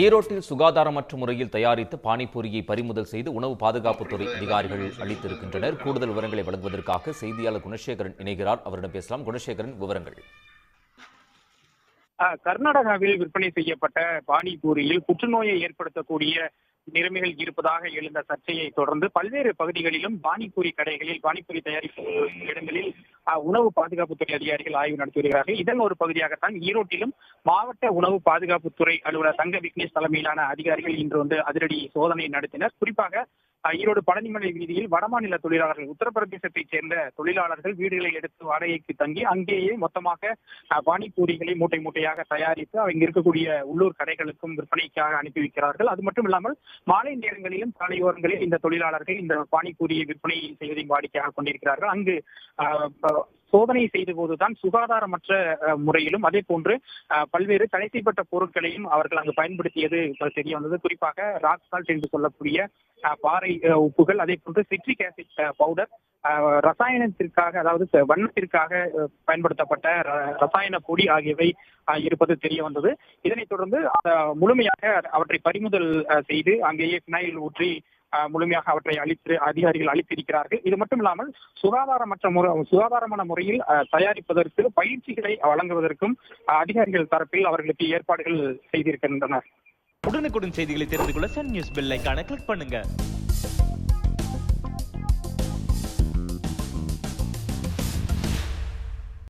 ஈரோட்டில் சுகாதாரமற்ற முறையில் தயாரித்த பானிபூரியை பறிமுதல் செய்து உணவு பாதுகாப்புத்துறை அதிகாரிகள் அளித்திருக்கின்றனர். கூடுதல் விவரங்களை வழங்குவதற்காக செய்தியாளர் குணசேகரன் இணைகிறார். அவரிடம் பேசலாம். குணசேகரன் விவரங்கள். கர்நாடகாவில் விற்பனை செய்யப்பட்ட பானிபூரியில் புற்றுநோயை ஏற்படுத்தக்கூடிய நிலைமைகள் இருப்பதாக எழுந்த சர்ச்சையை தொடர்ந்து பல்வேறு பகுதிகளிலும் பானிபூரி கடைகளில் பானிபூரி தயாரிப்பு இடங்களில் உணவு பாதுகாப்புத்துறை அதிகாரிகள் ஆய்வு நடத்தி வருகிறார்கள். இதன் ஒரு பகுதியாகத்தான் ஈரோட்டிலும் மாவட்ட உணவு பாதுகாப்புத்துறை அலுவலர் தங்க விக்னேஷ் தலைமையிலான அதிகாரிகள் இன்று வந்து அதிரடி சோதனை நடத்தினர். குறிப்பாக ஈரோடு பழனிமலை வீதியில் வடமாநில தொழிலாளர்கள் உத்தரப்பிரதேசத்தைச் சேர்ந்த தொழிலாளர்கள் வீடுகளை எடுத்து வாடகைக்கு தங்கி அங்கேயே மொத்தமாக பானிபூரிகளை மூட்டை மூட்டையாக தயாரித்து அவங்க இருக்கக்கூடிய உள்ளூர் கடைகளுக்கும் விற்பனைக்காக அனுப்பி வைக்கிறார்கள். அது மட்டும் இல்லாமல் மாலை நேரங்களிலும் சாலையோரங்களில் இந்த தொழிலாளர்கள் இந்த பானிபூரியை விற்பனை செய்வதையும் வாடிக்கையாக கொண்டிருக்கிறார்கள். அங்கு சோதனை செய்த போதுதான் சுகாதாரமற்ற முறையிலும் அதே போன்று பல்வேறு தடை செய்யப்பட்ட பொருட்களையும் அவர்கள் அங்கு பயன்படுத்தியது தெரிய வந்தது. குறிப்பாக ராக் சால்ட் என்று சொல்லக்கூடிய பாறை உப்புகள் அதே போன்று சிட்ரிக் ஆசிட் பவுடர் ரசாயனத்திற்காக அதாவது வண்ணத்திற்காக பயன்படுத்தப்பட்ட ர- ரசாயன பொடி ஆகியவை இருப்பது தெரிய வந்தது. இதனைத் தொடர்ந்து முழுமையாக அவற்றை பறிமுதல் செய்து அங்கேயே பினாயில் ஊற்றி முழுமையாக அவற்றை அளித்து அதிகாரிகள் அளித்திருக்கிறார்கள் இது மட்டும் இல்லாமல் சுகாதாரமற்ற முறை சுகாதாரமான முறையில் தயாரிப்பதற்கு பயிற்சிகளை வழங்குவதற்கும் அதிகாரிகள் தரப்பில் அவர்களுக்கு ஏற்பாடுகள் செய்திருக்கின்றனர். உடனுக்குடன் செய்திகளை தெரிந்து கொள்ள சன் நியூஸ் பெல் கிளிக் பண்ணுங்க.